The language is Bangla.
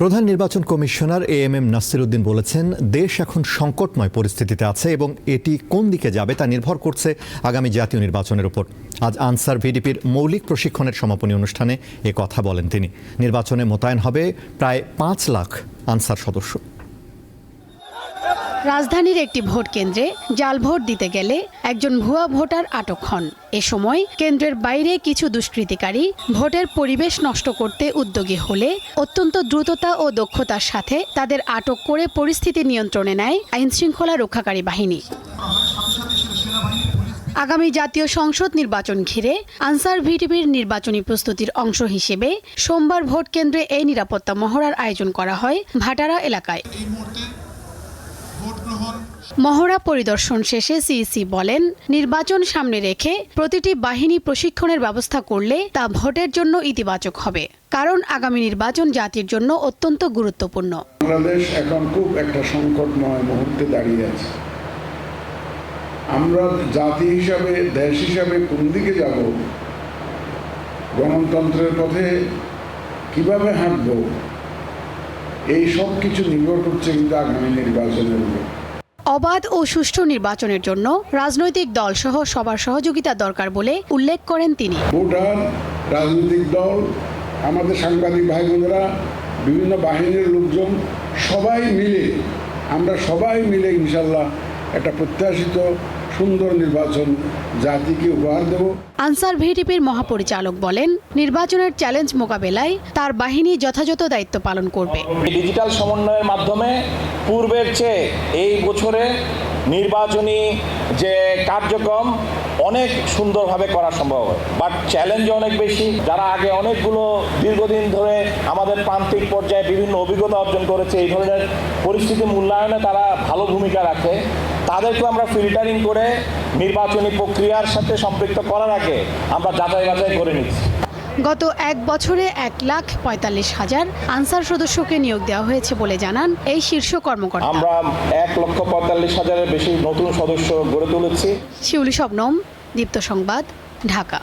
প্রধান নির্বাচন commissioner A M M Nasiruddin বলেছেন, দেশ এখন সংকটময় পরিস্থিতিতে আছে এবং এটি কোন দিকে যাবে তা নির্ভর করছে আগামী জাতীয় নির্বাচনের উপর। আজ আনসার ভিডিপির মৌলিক প্রশিক্ষণের সমাপনী অনুষ্ঠানে এ কথা বলেন তিনি। নির্বাচনে মোতায়েন হবে প্রায় পাঁচ লাখ আনসার সদস্য। রাজধানীর একটি ভোট কেন্দ্রে জাল ভোট দিতে গেলে একজন ভুয়া ভোটার আটক হন। এ সময় কেন্দ্রের বাইরে কিছু দুষ্কৃতিকারী ভোটের পরিবেশ নষ্ট করতে উদ্যোগী হলে অত্যন্ত দ্রুততা ও দক্ষতার সাথে তাদের আটক করে পরিস্থিতি নিয়ন্ত্রণে নেয় আইনশৃঙ্খলা রক্ষাকারী বাহিনী। আগামী জাতীয় সংসদ নির্বাচন ঘিরে আনসার ভিটিপির নির্বাচনী প্রস্তুতির অংশ হিসেবে সোমবার ভোট কেন্দ্রে এই নিরাপত্তা মহড়ার আয়োজন করা হয় ভাটারা এলাকায়। মহড়া পরিদর্শন শেষে সিইসি বলেন, নির্বাচন সামনে রেখে প্রতিটি বাহিনী প্রশিক্ষণের ব্যবস্থা করলে তা ভোটের জন্য ইতিবাচক হবে। কারণ আগামী নির্বাচন জাতির জন্য অত্যন্ত গুরুত্বপূর্ণ। বাংলাদেশ এখন খুব একটা সংকটময় মুহূর্তে দাঁড়িয়ে আছে। আমরা জাতি হিসাবে, দেশ হিসাবে কোন দিকে যাব, গণতন্ত্রের পথে কীভাবে হাঁটব, এই সব কিছু নির্ভর করছে কিন্তু আগামী নির্বাচনের উপর। অবাধ ও সুষ্ঠু নির্বাচনের জন্য রাজনৈতিক দলসহ সবার সহযোগিতা দরকার বলে উল্লেখ করেন তিনি। ভোটার, রাজনৈতিক দল, আমাদের সাংবাদিক ভাই বোনেরা বিভিন্ন বাহিনীর লোকজন, সবাই মিলে, আমরা সবাই মিলে ইনশাল্লাহ একটা প্রত্যাশিত সুন্দর নির্বাচন জাতিকে উপহার দেব। আনসার ভিটিপির মহাপরিচালক বলেন নির্বাচনের চ্যালেঞ্জ মোকাবেলায় তার বাহিনী যথাযথ দায়িত্ব পালন করবে। ডিজিটাল সমন্বয়ের মাধ্যমে পূর্বের চেয়ে এই বছরে নির্বাচনী যে কার্যক্রম অনেক সুন্দরভাবে করা সম্ভব হয় বাট চ্যালেঞ্জ অনেক বেশি। যারা আগে অনেকগুলো দীর্ঘদিন ধরে আমাদের প্রান্তিক পর্যায়ে বিভিন্ন অভিজ্ঞতা অর্জন করেছে। এই ধরনের পরিস্থিতি মূল্যায়নে তারা ভালো ভূমিকা রাখে। তাদেরকে আমরা ফিল্টারিং করে নির্বাচনী প্রক্রিয়ার সাথে সম্পৃক্ত করার আগে আমরা যাচাই বাছাই করে নিচ্ছি। গত এক বছরে এক লাখ পঁয়তাল্লিশ হাজার আনসার সদস্যকে নিয়োগ দেওয়া হয়েছে বলে জানান এই শীর্ষ কর্মকর্তা। আমরা এক লক্ষ পঁয়তাল্লিশ হাজারের বেশি নতুন সদস্য গড়ে তুলেছি। শিউলি শবনম দীপ্ত সংবাদ ঢাকা।